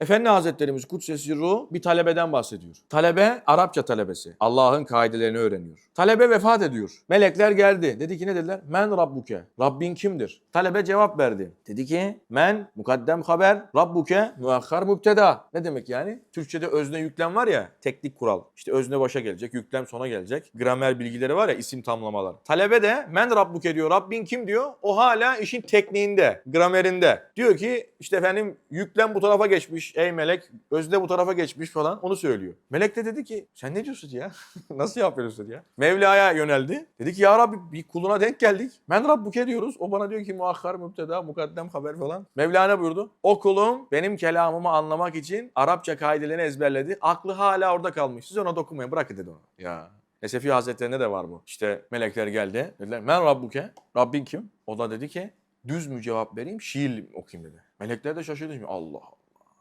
Efendi Hazretlerimiz Kudsesi Ruh bir talebeden bahsediyor. Talebe Arapça talebesi. Allah'ın kaidelerini öğreniyor. Talebe vefat ediyor. Melekler geldi. Dedi ki ne dediler? Men Rabbuke. Rabbin kimdir? Talebe cevap verdi. Dedi ki men mukaddem haber Rabbuke muakhar mübteda. Ne demek yani? Türkçede özne yüklem var ya teknik kural. İşte özne başa gelecek, yüklem sona gelecek. Gramer bilgileri var ya isim tamlamalar. Talebe de men Rabbuke diyor. Rabbin kim diyor? O hala işin tekniğinde, gramerinde. Diyor ki işte efendim yüklem bu tarafa geçmiş. Ey melek özne bu tarafa geçmiş falan onu söylüyor. Melek de dedi ki sen ne diyorsun ya? Nasıl yapıyorsun ya? Mevla'ya yöneldi. Dedi ki ya Rabbi bir kuluna denk geldik. Men Rabbuke diyoruz. O bana diyor ki muakhar müpteda, mukaddem haber falan. Mevla ne buyurdu? O kulum benim kelamımı anlamak için Arapça kaidelerini ezberledi. Aklı hala orada kalmış. Siz ona dokunmayın bırakın dedi ona. Ya. Esefi Hazretlerinde de var bu. İşte melekler geldi. Dediler men Rabbuke. Rabbin kim? O da dedi ki düz mü cevap vereyim şiir okuyayım dedi. Melekler de şaşırdı. Allah Allah.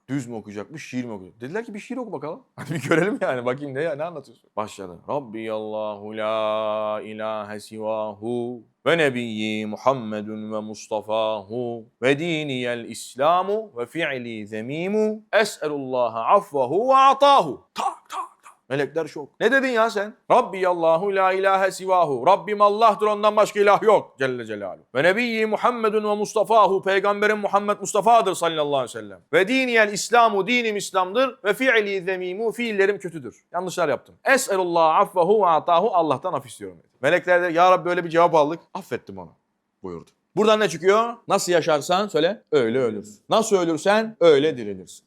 Düz mü okuyacakmış, şiir mi okuyacak? Dediler ki bir şiir oku bakalım. Hadi bir görelim yani. Bakayım ne ne anlatıyorsun? Başladı. Rabbi Allahu la ilahe sivahu ve nebiyyi Muhammedun ve Mustafahu ve diniyel İslamu ve fi'li zemimu es'elullaha affahu ve atahu. Tak. Melekler şok. Ne dedin ya sen? Rabbi Allahu la ilahe sivahu. Rabbim Allah'tır ondan başka ilah yok. Celle Celaluhu. Ve nebiyyi Muhammedun ve Mustafahu. Peygamberim Muhammed Mustafa'dır sallallahu aleyhi ve sellem. Ve diniyel İslamu. Dinim İslam'dır. Ve fi'li zemimu. Fiillerim kötüdür. Yanlışlar yaptım. Es'elullah affehu ve atahu. Allah'tan af istiyorum dedi. Melekler de ya Rabbi böyle bir cevap aldık. Affettim onu buyurdu. Buradan ne çıkıyor? Nasıl yaşarsan söyle öyle ölürsün. Nasıl ölürsen öyle dirilirsin.